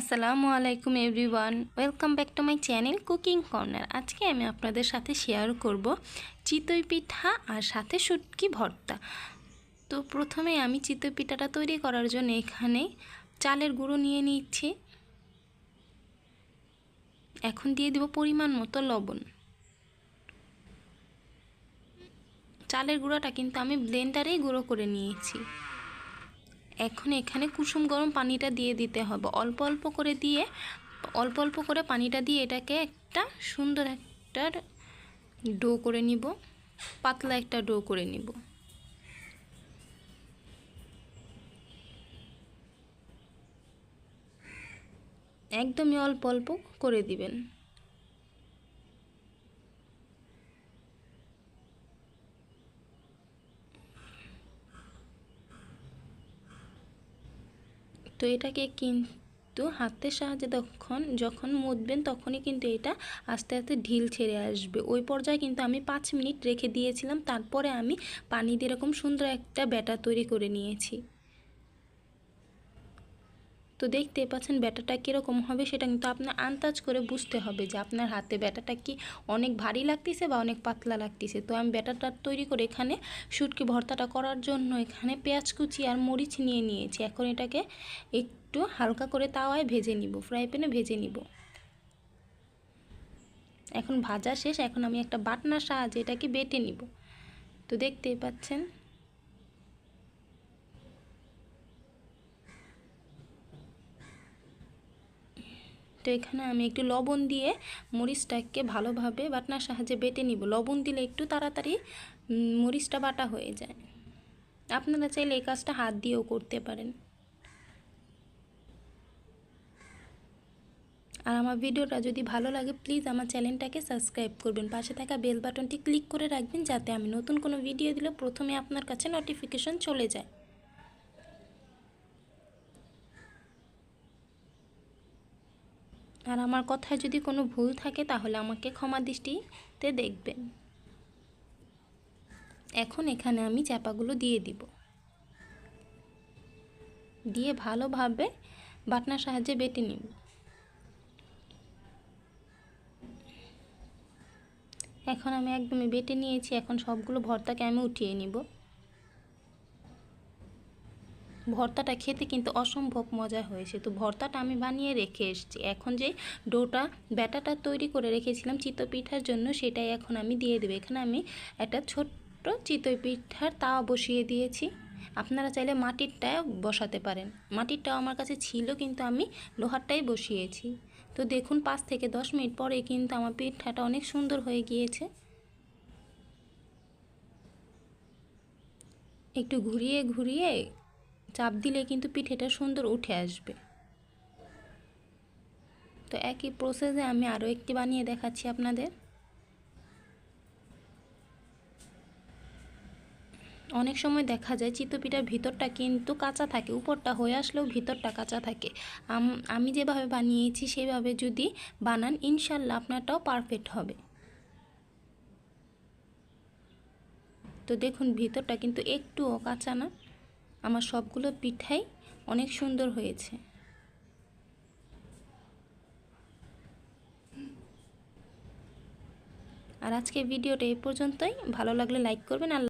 আসসালামু আলাইকুম everyone, welcome back to my channel cooking corner. আজকে আমি আপনাদের সাথে শেয়ার করব চিতই পিঠা আর সাথে শুটকি ভর্তা। তো প্রথমে আমি চিতই পিঠাটা তৈরি করার জন্য এখানে চালের গুঁড়ো নিয়ে নিচ্ছি। এখন দিয়ে দিব পরিমাণ মতো লবণ। চালের গুঁড়োটা কিন্তু আমি ব্লেন্ডারেই গুঁড়ো করে নিয়েছি। এখন এখানে কুসুম গরম পানিটা দিয়ে দিতে হবে। অল্প অল্প করে দিয়ে, অল্প অল্প করে পানিটা দিয়ে এটাকে একটা সুন্দর একটা ডো করে নিব। পাতলা একটা ডো করে নিব। একদমই অল্প অল্প করে দিবেন। তো এটাকে কিন্তু হাতের সাহায্যে তখন যখন মুদবেন তখনই কিন্তু এটা আস্তে আস্তে ঢিল ছেড়ে আসবে। ওই পর্যায়ে কিন্তু আমি পাঁচ মিনিট রেখে দিয়েছিলাম। তারপরে আমি পানি দিয়ে এরকম সুন্দর একটা ব্যাটার তৈরি করে নিয়েছি। তো দেখতে পাচ্ছেন ব্যাটাটা কীরকম হবে সেটা কিন্তু আপনার আন্দাজ করে বুঝতে হবে যে আপনার হাতে ব্যাটাটা কি অনেক ভারী লাগতেছে বা অনেক পাতলা লাগতেছে। তো আমি ব্যাটারটা তৈরি করে এখানে শুটকি ভর্তাটা করার জন্য এখানে পেঁয়াজ কুচি আর মরিচ নিয়ে নিয়েছি। এখন এটাকে একটু হালকা করে তাওয়ায় ভেজে নিব, ফ্রাই প্যানে ভেজে নিব। এখন ভাজা শেষ, এখন আমি একটা বাটনার সাহায্যে এটাকে বেটে নিব। তো দেখতেই পাচ্ছেন তো এখানে আমি একটু লবণ দিয়ে মরিচটাকে ভালোভাবে বাটনার সাহায্যে বেটে নিব। লবণ দিলে একটু তাড়াতাড়ি মরিচটা বাটা হয়ে যায়। আপনারা চাইলে এই কাজটা হাত দিয়েও করতে পারেন। আর আমার ভিডিওটা যদি ভালো লাগে, প্লিজ আমার চ্যানেলটাকে সাবস্ক্রাইব করবেন। পাশে থাকা বেল বাটনটি ক্লিক করে রাখবেন, যাতে আমি নতুন কোনো ভিডিও দিলে প্রথমে আপনার কাছে নোটিফিকেশন চলে যায়। আর আমার কথায় যদি কোনো ভুল থাকে তাহলে আমাকে ক্ষমা দৃষ্টিতে দেখবেন। এখন এখানে আমি চাপাগুলো দিয়ে দিব। দিয়ে ভালোভাবে বাটনার সাহায্যে বেটে নিব। এখন আমি একদমই বেটে নিয়েছি, এখন সবগুলো ভর্তাকে আমি উঠিয়ে নিব। ভর্তাটা খেতে কিন্তু অসম্ভব মজা হয়েছে। তো ভর্তাটা আমি বানিয়ে রেখে এসেছি। এখন যে ডোটা, ব্যাটাটা তৈরি করে রেখেছিলাম চিতই পিঠার জন্য, সেটাই এখন আমি দিয়ে দেবো। এখানে আমি একটা ছোট্ট চিতই পিঠার তাওয়া বসিয়ে দিয়েছি। আপনারা চাইলে মাটিরটাও বসাতে পারেন। মাটিরটাও আমার কাছে ছিল, কিন্তু আমি লোহারটাই বসিয়েছি। তো দেখুন, পাঁচ থেকে দশ মিনিট পরে কিন্তু আমার পিঠাটা অনেক সুন্দর হয়ে গিয়েছে। একটু ঘুরিয়ে ঘুরিয়ে চাপ দিলে কিন্তু পিঠেটা সুন্দর উঠে আসবে। তো একই প্রসেসে আমি আরও একটি বানিয়ে দেখাচ্ছি আপনাদের। অনেক সময় দেখা যায় চিতপিঠার ভিতরটা কিন্তু কাঁচা থাকে, উপরটা হয়ে আসলেও ভিতরটা কাঁচা থাকে। আমি যেভাবে বানিয়েছি সেভাবে যদি বানান, ইনশাল্লাহ আপনারটাও পারফেক্ট হবে। তো দেখুন, ভিতরটা কিন্তু একটুও কাঁচা না। আমার সবগুলো পিঠাই অনেক সুন্দর হয়েছে। আর আজকে ভিডিওটা এই পর্যন্তই। ভালো লাগলে লাইক করবেন আর